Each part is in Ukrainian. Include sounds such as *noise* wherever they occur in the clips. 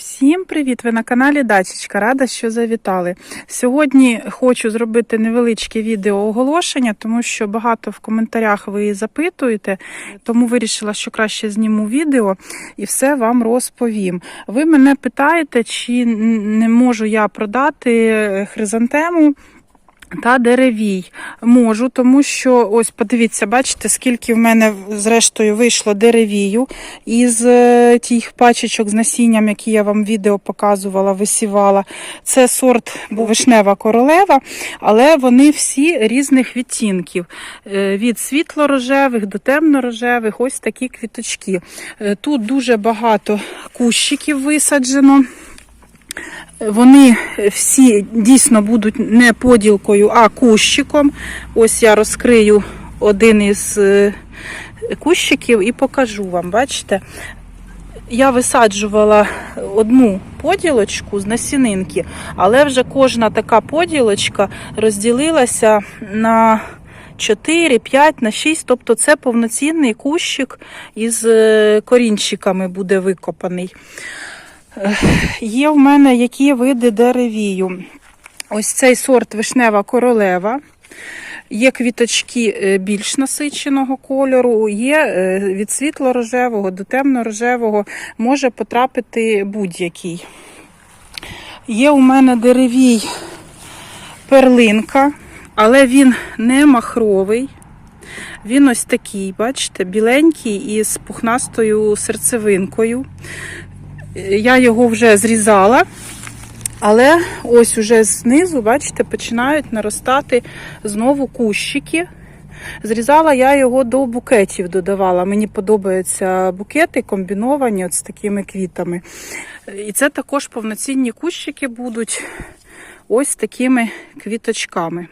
Всім привіт! Ви на каналі Дачечка. Рада, що завітали. Сьогодні хочу зробити невеличке відео оголошення, тому що багато в коментарях ви запитуєте, тому вирішила, що краще зніму відео і все вам розповім. Ви мене питаєте, чи не можу я продати хризантему. Та деревій можу, тому що ось подивіться, бачите, скільки в мене зрештою вийшло деревію із е, тих пачечок з насінням, які я вам відео показувала, висівала. Це сорт вишнева королева, але вони всі різних відтінків: Е, від світло-рожевих до темно-рожевих, ось такі квіточки. Е, Тут дуже багато кущиків висаджено. Вони всі дійсно будуть не поділкою, а кущиком. Ось я розкрию один із е, кущиків і покажу вам. Бачите? Я висаджувала одну поділочку з насінинки, але вже кожна така поділочка розділилася на 4, 5, на 6, тобто це повноцінний кущик із е, корінчиками буде викопаний. Є в мене які види деревію. Ось цей сорт вишнева королева. Є квіточки е, більш насиченого кольору, є е, від світло-рожевого до темно-рожевого, може потрапити будь-який. Є у мене деревій перлинка, але він не махровий. Він ось такий, бачите, біленький із пухнастою серцевинкою. Я його вже зрізала, але ось уже знизу, бачите, починають наростати знову кущики. Зрізала я його до букетів, додавала. Мені подобаються букети комбіновані от з такими квітами. І це також повноцінні кущики будуть ось такими квіточками.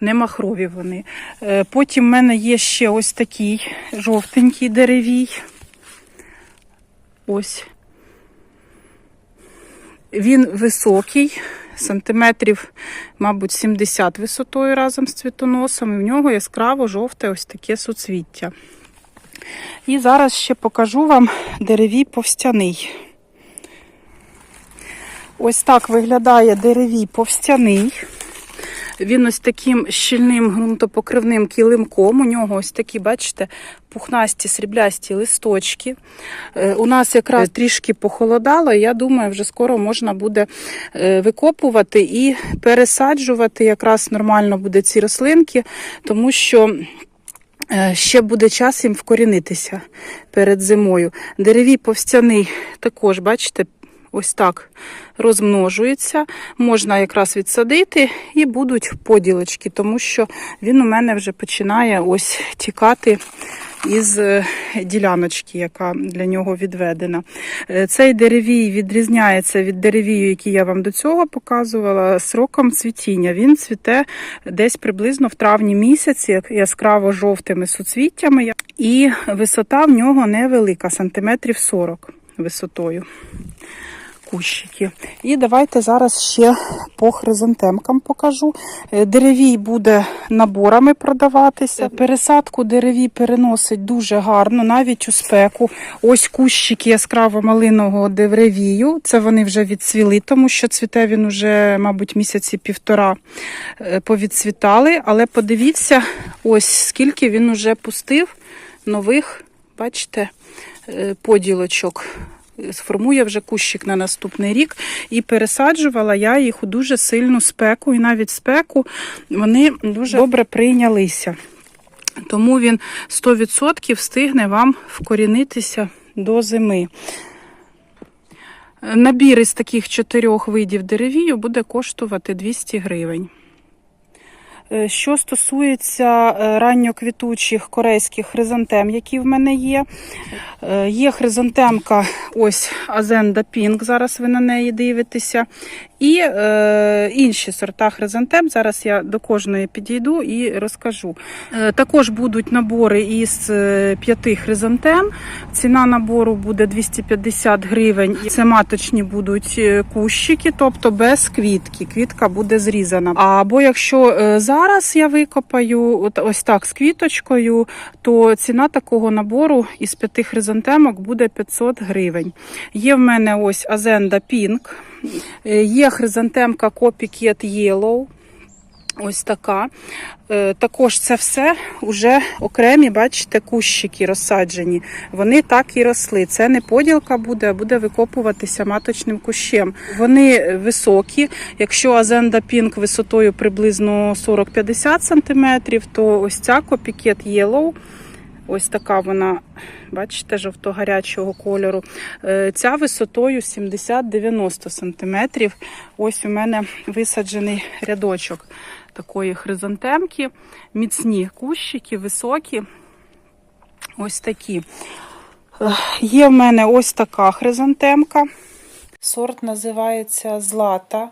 Не махрові вони. Е, Потім в мене є ще ось такий жовтенький деревій. Ось. Він високий, сантиметрів, мабуть, 70 висотою разом з цвітоносом. І в нього яскраво жовте ось таке суцвіття. І зараз ще покажу вам деревій повстяний. Ось так виглядає деревій повстяний. Він ось таким щільним ґрунтопокривним килимком. У нього ось такі, бачите, пухнасті сріблясті листочки. Е, У нас якраз трішки похолодало, і я думаю, вже скоро можна буде е, викопувати і пересаджувати. Якраз нормально буде ці рослинки, тому що. е, Ще буде час їм вкорінитися перед зимою. Деревій повстяний також, бачите, ось так розмножується. Можна якраз відсадити і будуть поділочки, тому що він у мене вже починає ось тікати із е, діляночки, яка для нього відведена. Е, Цей деревій відрізняється від деревію, який я вам до цього показувала, сроком цвітіння. Він цвіте десь приблизно в травні місяці, яскраво жовтими суцвіттями, і висота в нього невелика, сантиметрів 40 висотою кущики. І давайте зараз ще по хризантемкам покажу. Е, Деревій буде наборами продаватися. Пересадку деревій переносить дуже гарно, навіть у спеку. Ось кущики яскраво малиного деревію. Це вони вже відцвіли, тому що цвіте він уже, мабуть, місяці півтора е, повідцвітали. Але подивіться, ось скільки він уже пустив нових, бачите, е, поділочок сформує вже кущик на наступний рік. І пересаджувала я їх у дуже сильну спеку, і навіть спеку вони дуже добре прийнялися. Тому він 100% встигне вам вкорінитися до зими. Набір із таких чотирьох видів деревію буде коштувати 200 гривень. Е, Що стосується е, ранньоквітучих корейських хризантем, які в мене є. Е, Є хризантемка, ось Азенда Пінк, зараз ви на неї дивитеся. І е, інші сорта хризантем. Зараз я до кожної підійду і розкажу. Е, також будуть набори із е, п'яти хризантем. Ціна набору буде 250 гривень. Це маточні будуть е, кущики, тобто без квітки. Квітка буде зрізана. Або якщо е, зараз я викопаю ось так з квіточкою, то ціна такого набору із п'яти хризантемок буде 500 гривень. Є в мене ось Азенда е, є хризантемка Copycat Yellow. Ось така. Е, Також це все вже окремі, бачите, кущики розсаджені. Вони так і росли. Це не поділка буде, а буде викопуватися маточним кущем. Вони високі. Якщо Азенда Pink висотою приблизно 40-50 см, то ось ця Copycat Yellow, ось така вона, бачите, жовто-гарячого кольору. Е, Ця висотою 70-90 см. Ось у мене висаджений рядочок такої хризантемки. Міцні кущики, високі. Ось такі. Е, Є в мене ось така хризантемка. Сорт називається Злата.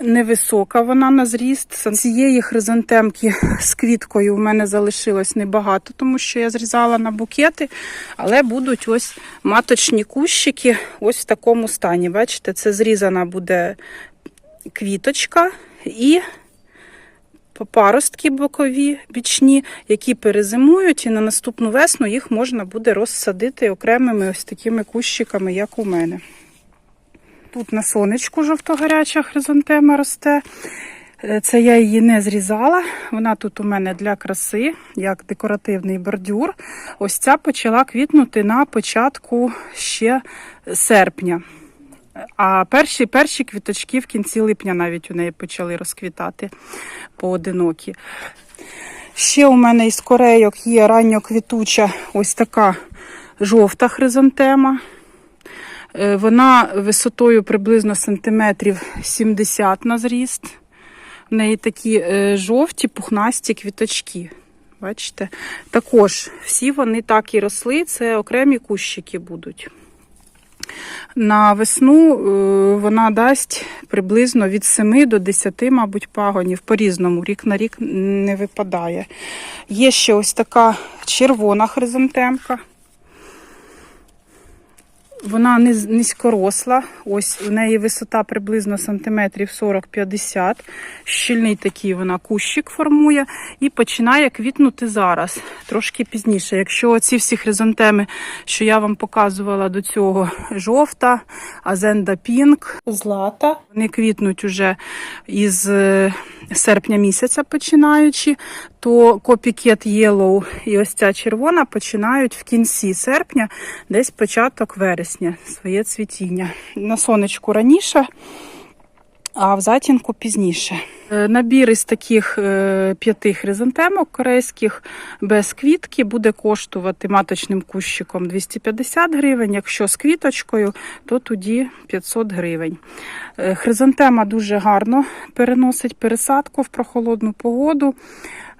Невисока вона на зріст. Цієї хризантемки з квіткою у мене залишилось небагато, тому що я зрізала на букети, але будуть ось маточні кущики ось в такому стані. Бачите, це зрізана буде квіточка і паростки бокові, бічні, які перезимують, і на наступну весну їх можна буде розсадити окремими ось такими кущиками, як у мене. Тут на сонечку жовто-гаряча хризантема росте. Е, Це я її не зрізала. Вона тут у мене для краси, як декоративний бордюр. Ось ця почала квітнути на початку ще серпня. А перші, перші квіточки в кінці липня навіть у неї почали розквітати поодинокі. Ще у мене із корейок є ранньоквітуча ось така жовта хризантема. Е, Вона висотою приблизно сантиметрів 70 на зріст. В неї такі е, жовті пухнасті квіточки. Бачите? Також всі вони так і росли, це окремі кущики будуть. На весну е, вона дасть приблизно від 7 до 10, мабуть, пагонів по-різному, рік на рік не випадає. Є ще ось така червона хризантемка. Вона низькоросла, ось в неї висота приблизно сантиметрів 40-50. Щільний такий вона кущик формує і починає квітнути зараз, трошки пізніше. Якщо ці всі хризантеми, що я вам показувала до цього, жовта, азенда пінк, злата, вони квітнуть уже із е, серпня місяця починаючи, то Copycat Yellow і ось ця червона починають в кінці серпня, десь початок вересня, своє цвітіння. На сонечку раніше, а в затінку пізніше. Е, Набір із таких е, п'яти хризантемок корейських без квітки буде коштувати маточним кущиком 250 гривень. Якщо з квіточкою, то тоді 500 гривень. Е, Хризантема дуже гарно переносить пересадку в прохолодну погоду.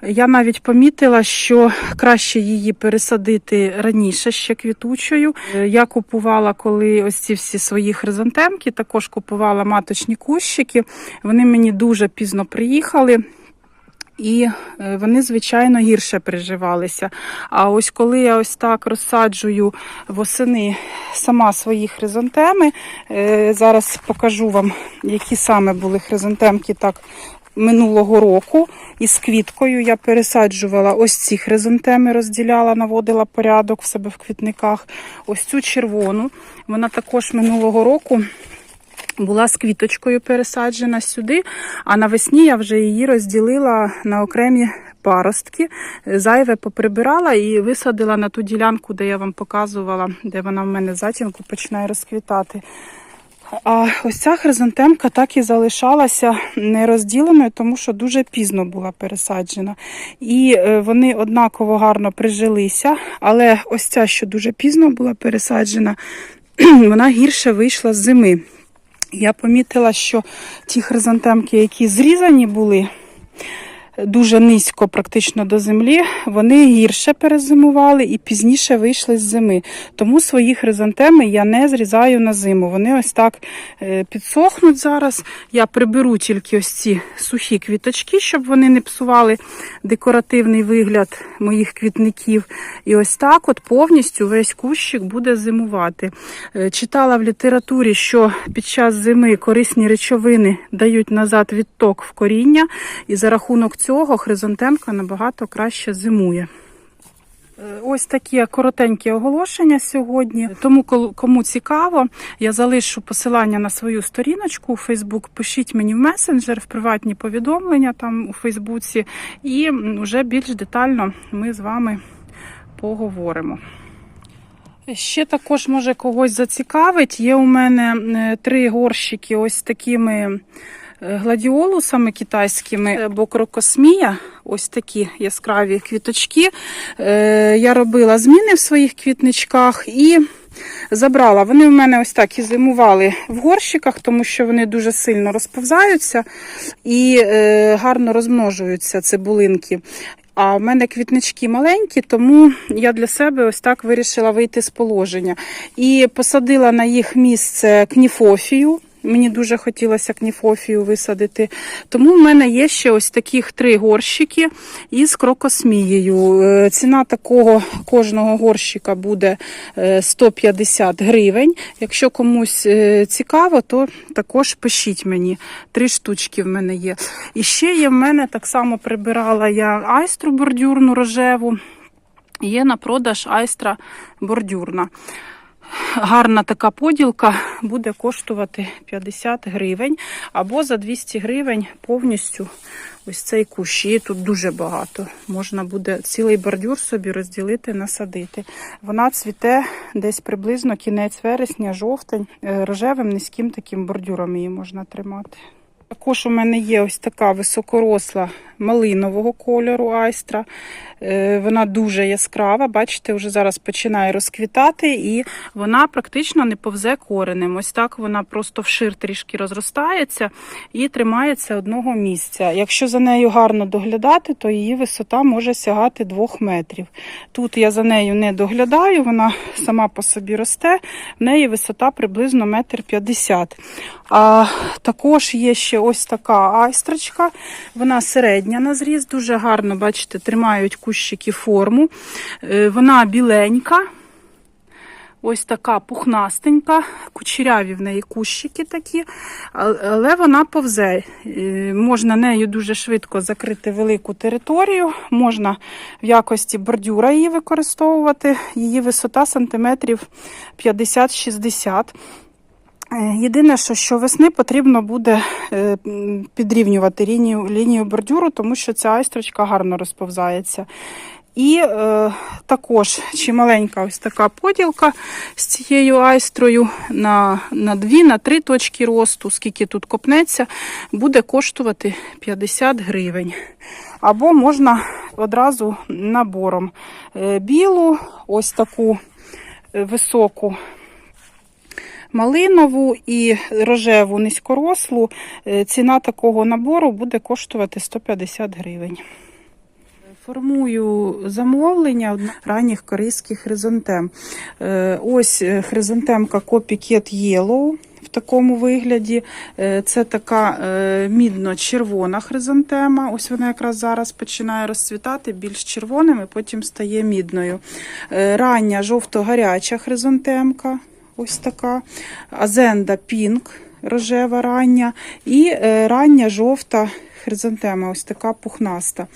Я навіть помітила, що краще її пересадити раніше ще квітучою. Я купувала, коли ось ці всі свої хризантемки, також купувала маточні кущики. Вони мені дуже пізно приїхали. І е, вони, звичайно, гірше приживалися. А ось коли я ось так розсаджую восени сама свої хризантеми, е, зараз покажу вам, які саме були хризантемки так минулого року. Із квіткою я пересаджувала ось ці хризантеми, розділяла, наводила порядок в себе в квітниках. Ось цю червону. Вона також минулого року була з квіточкою пересаджена сюди, а навесні я вже її розділила на окремі паростки. Зайве поприбирала і висадила на ту ділянку, де я вам показувала, де вона в мене затінку починає розквітати. А ось ця хризантемка так і залишалася нерозділеною, тому що дуже пізно була пересаджена. І е, вони однаково гарно прижилися, але ось ця, що дуже пізно була пересаджена, *clears throat* вона гірше вийшла з зими. Я помітила, що ті хризантемки, які зрізані були дуже низько, практично до землі, вони гірше перезимували і пізніше вийшли з зими. Тому свої хризантеми я не зрізаю на зиму. Вони ось так е, підсохнуть зараз. Я приберу тільки ось ці сухі квіточки, щоб вони не псували декоративний вигляд моїх квітників. І ось так от повністю весь кущик буде зимувати. Е, Читала в літературі, що під час зими корисні речовини дають назад відток в коріння, і за рахунок цього хризантемка набагато краще зимує. Е, Ось такі коротенькі оголошення сьогодні. Тому, кому цікаво, я залишу посилання на свою сторіночку у Фейсбук. Пишіть мені в месенджер, в приватні повідомлення там у Фейсбуці, і вже більш детально ми з вами поговоримо. Ще також може когось зацікавить. Є у мене е, три горщики ось такими гладіолусами китайськими або крокосмія. Ось такі яскраві квіточки. Е, Я робила зміни в своїх квітничках і забрала. Вони в мене ось так і зимували в горщиках, тому що вони дуже сильно розповзаються і е, гарно розмножуються цибулинки. А в мене квітнички маленькі, тому я для себе ось так вирішила вийти з положення. І посадила на їх місце кніфофію. Мені дуже хотілося кніфофію висадити. Тому в мене є ще ось таких три горщики із крокосмією. Е, Ціна такого кожного горщика буде е, 150 гривень. Якщо комусь е, цікаво, то також пишіть мені. Три штучки в мене є. І ще є в мене так само прибирала я айстру бордюрну рожеву. Є на продаж айстра бордюрна. Гарна така поділка буде коштувати 50 гривень або за 200 гривень повністю ось цей кущ. Її тут дуже багато. Можна буде цілий бордюр собі розділити, насадити. Вона цвіте десь приблизно кінець вересня, жовтень. Е, Рожевим низьким таким бордюром її можна тримати. Також у мене є ось така високоросла малинового кольору айстра. Е, Вона дуже яскрава, бачите, вже зараз починає розквітати, і вона практично не повзе коренем. Ось так вона просто вшир трішки розростається і тримається одного місця. Якщо за нею гарно доглядати, то її висота може сягати 2 метрів. Тут я за нею не доглядаю, вона сама по собі росте, в неї висота приблизно метр п'ятдесят. А також є ще ось така айстрочка, вона середня на зріз, дуже гарно, бачите, тримають кущики форму. Е, Вона біленька. Ось така пухнастенька, кучеряві в неї кущики такі, але вона повзе. Е, Можна нею дуже швидко закрити велику територію, можна в якості бордюра її використовувати. Її висота сантиметрів 50-60. Е, Єдине, що, що весни потрібно буде е, підрівнювати лінію, лінію бордюру, тому що ця айстрочка гарно розповзається. І е, також чималенька ось така поділка з цією айстрою на, на 2, на 3 точки росту, скільки тут копнеться, буде коштувати 50 гривень. Або можна одразу набором Е, білу, ось таку е, високу малинову і рожеву низькорослу. Е, Ціна такого набору буде коштувати 150 гривень. Формую замовлення ранніх корейських хризантем. Е, Ось е, хризантемка Copycat Yellow в такому вигляді. Це така мідно-червона хризантема. Ось вона якраз зараз починає розцвітати більш червоним і потім стає мідною. Рання жовто-гаряча хризантемка. Ось така. Азенда Пінк, рожева рання. І е, рання жовта хризантема, ось така пухнаста.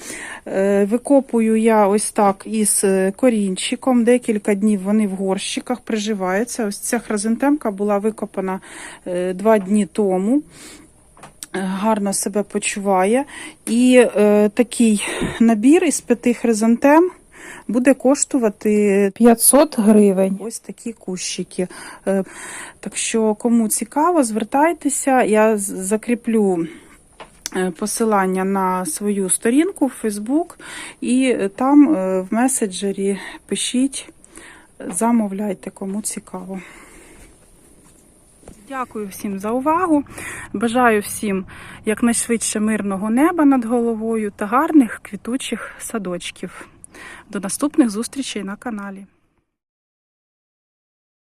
Е, Викопую я ось так із е, корінчиком. Декілька днів вони в горщиках приживаються. Ось ця хризантемка була викопана два дні тому. Гарно себе почуває. І е, такий набір із п'яти хризантем буде коштувати 500 гривень. Ось такі кущики. Е, Так що, кому цікаво, звертайтеся. Я закріплю е, посилання на свою сторінку в Facebook, і е, там в меседжері пишіть, замовляйте, кому цікаво. Дякую всім за увагу. Бажаю всім якнайшвидше мирного неба над головою та гарних квітучих садочків. До наступних зустрічей на каналі.